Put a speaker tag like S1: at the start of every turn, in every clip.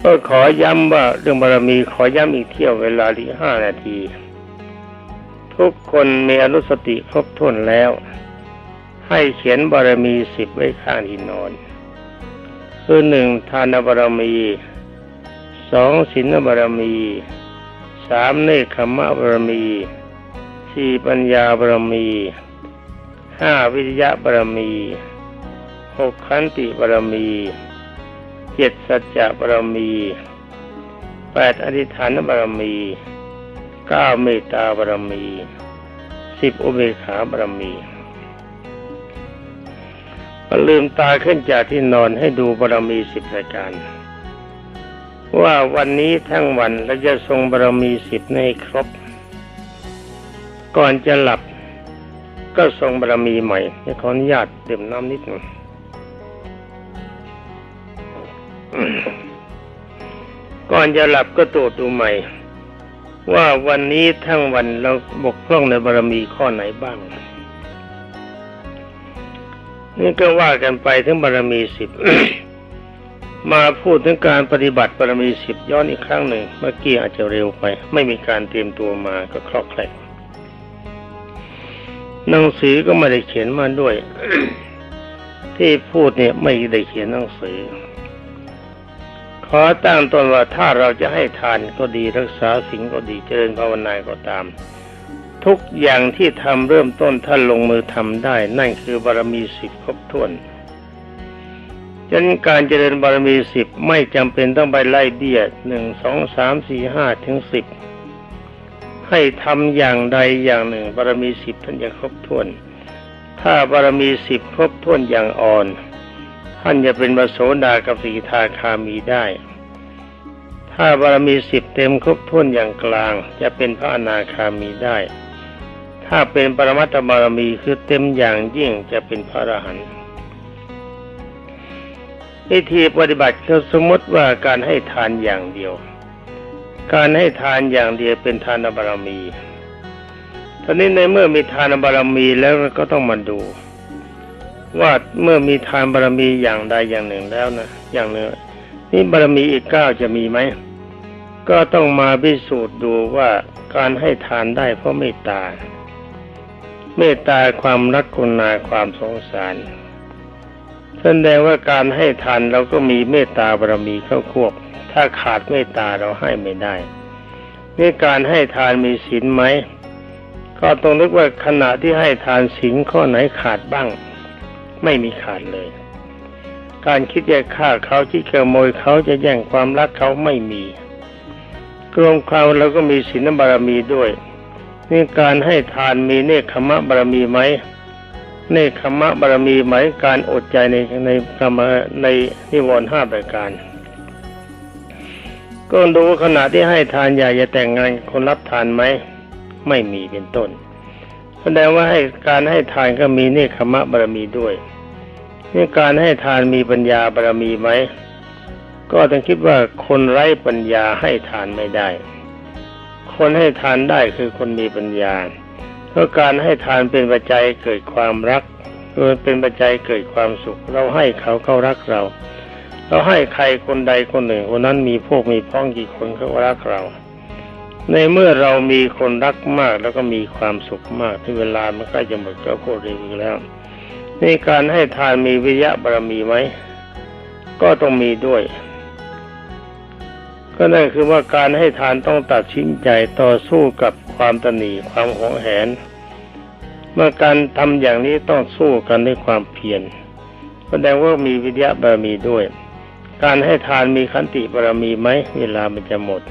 S1: ก็ขอย้ำว่าเรื่องบารมีขอย้ำอีกเที่ยวเวลาที่ห้านาที ทุกคนมีอนุสติครบถ้วนแล้ว ให้เขียนบารมีสิบไว้ข้างที่นอน คือหนึ่งทานบารมีสองศีลบารมีสามเนคขมะบารมีสี่ปัญญาบารมีห้าวิทยะบารมีหกขันติบารมี เจ็ดสัจจะบารมีแปดอธิษฐานบารมีเก้าเมตตาบารมีสิบอุเบกขาบารมีลืมตาขึ้นจากที่นอนให้ดูบารมีสิบรายการ ว่าวันนี้ทั้งวันเราจะทรงบารมีสิบให้ครบ ก่อนจะหลับก็ทรงบารมีใหม่ขออนุญาตดื่มน้ำนิดหนึ่ง ก่อนจะหลับก็ตรวจดูใหม่ ว่าวันนี้ทั้งวันเราบกพร่องในบารมีข้อไหนบ้าง นี่ก็ว่ากันไปถึงบารมีสิบมาพูดถึงการปฏิบัติบารมีสิบย้อนอีกครั้งหนึ่ง เมื่อกี้อาจจะเร็วไป ไม่มีการเตรียมตัวมาก็คลอกแคลกหนังสือก็ไม่ได้เขียนมาด้วย ที่พูดเนี่ยไม่ได้เขียนหนังสือ ขอตั้งต้นว่าถ้าเราจะให้ทานก็ดีรักษาสิ่งก็ดีเจริญภาวนาก็ตาม ทุกอย่างที่ทำเริ่มต้นถ้านลงมือทำได้ นั่นคือบารมีสิบครบถ้วนฉะนั้นการเจริญบารมีสิบไม่จำเป็นต้องไปไล่เบี้ยหนึ่งสองสามสี่ห้าถึงสิบให้ทำอย่างใดอย่างหนึ่ง บารมีสิบท่านจะครบถ้วน ถ้าบารมีสิบครบถ้วนอย่างอ่อน ท่านจะเป็นพระโสดากับสีทาคามีได้ ถ้าบารมีสิบเต็มครบถ้วนอย่างกลาง จะเป็นพระอนาคามีได้ ถ้าเป็นปรมัตถบารมีคือเต็มอย่างยิ่งจะเป็นพระอรหันต์วิธีปฏิบัติคือสมมติว่าการให้ทานอย่างเดียว การให้ทานอย่างเดียวเป็นทานบารมีตอนนี้ในเมื่อมีทานบารมีแล้วก็ต้องมาดู ว่าเมื่อมีทานบารมีอย่างใดอย่างหนึ่งแล้วนะอย่างหนึ่งนี่บารมีอีกเก้าจะมีไหมก็ต้องมาพิสูจน์ดูว่าการให้ทานได้เพราะเมตตา เมตตาความรักกุณาความสงสารแสดงว่าการให้ทานเราก็มีเมตตาบารมีเข้าควบ ถ้าขาดเมตตาเราให้ไม่ได้นี่การให้ทานมีศีลไหม ก็ต้องนึกว่าขณะที่ให้ทานศีลข้อไหนขาดบ้าง ไม่มีขาดเลย การคิดจะฆ่าเขาที่ขโมยเขาจะแย่งความรักเขาไม่มีกรวมควาเราก็มีศีลบารมีด้วยนี่การให้ทานมีเนคขมะบารมีไหมเนคขมะบารมีไหมการอดใจในในกรรมในนิวรณ์ห้าประการ ก็ดูขณะที่ให้ทานอยากจะแต่งงานคนรับทานไหมไม่มีเป็นต้น แสดงว่าให้การให้ทานก็มีเนคขมะบารมีด้วยนี่การให้ทานมีปัญญาบารมีไหมก็ต้องคิดว่าคนไร้ปัญญาให้ทานไม่ได้ คนให้ทานได้คือคนมีปัญญาเพราะการให้ทานเป็นปัจจัยเกิดความรักเป็นปัจจัยเกิดความสุข เราให้เขาเขารักเรา เราให้ใครคนใดคนหนึ่งคนนั้นมีพวกมีพ้องกี่คนเขารักเรา ในเมื่อเรามีคนรักมากแล้วก็มีความสุขมากที่เวลามันใกล้จะหมดก็โคตรเร็วแล้วในการให้ทานมีวิยะบารมีไหมก็ต้องมีด้วย ก็นั่นคือว่าการให้ทานต้องตัดสินใจต่อสู้กับความตนีความหงแหน เมื่อการทำอย่างนี้ต้องสู้กันด้วยความเพียรแสดงว่ามีวิทยาบารมีด้วย การให้ทานมีขันติบารมีไหมเวลามันจะหมด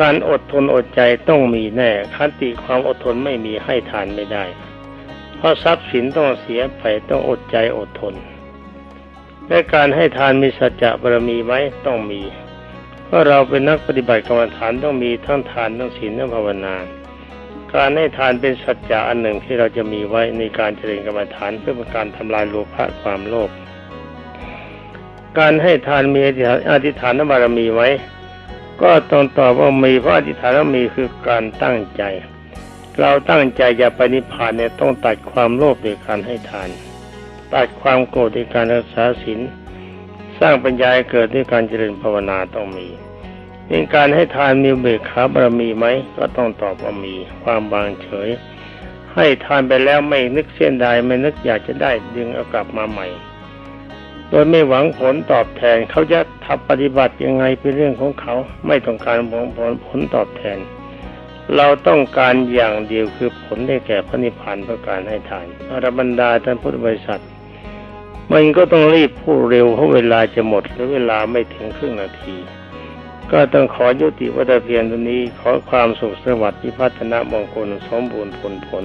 S1: การอดทนอดใจต้องมีแน่ขันติความอดทนไม่มีให้ทานไม่ได้ เพราะทรัพย์สินต้องเสียไปต้องอดใจอดทนและการให้ทานมีสัจจะบารมีไหมต้องมี เพราะเราเป็นนักปฏิบัติกรรมฐานต้องมีทั้งทานทั้งศีลทั้งภาวนา การให้ทานเป็นสัจจะอันหนึ่งที่เราจะมีไว้ในการเจริญกรรมฐานเพื่อเป็นการทำลายโลภะความโลภการให้ทานมีอธิษฐานบารมีไว้ ก็ต้องตอบว่ามีเพราะอธิษฐานมีคือการตั้งใจ เราตั้งใจจะไปนิพพานเนี่ยต้องตัดความโลภในการให้ทาน ตัดความโกรธในการรักษาศีลสร้างปัญญาเกิดด้วยการเจริญภาวนาต้องมีในการให้ทานมีเบิกขาบารมีไหมก็ต้องตอบว่ามีความวางเฉย ให้ทานไปแล้วไม่นึกเส้นใดไม่นึกอยากจะได้ดึงเอากลับมาใหม่ ดยไม่หวังผลตอบแทนเขาจะทำปฏิบัติยังไงเป็นเรื่องของเขาไม่ต้องการผลผลผลตอบแทน เราต้องการอย่างเดียวคือผลได้แก่พระนิพพานเพื่อการให้ทานอรบรรดาท่านพุทธบริษัท มันก็ต้องรีบพูดเร็วเพราะเวลาจะหมดหรือเวลาไม่ถึงครึ่งนาที ก็ต้องขอยุติวัตเพียงตัวนี้ขอความสุขสวัสดิ์พิพัฒนามงคลสมบูรณ์ผลผล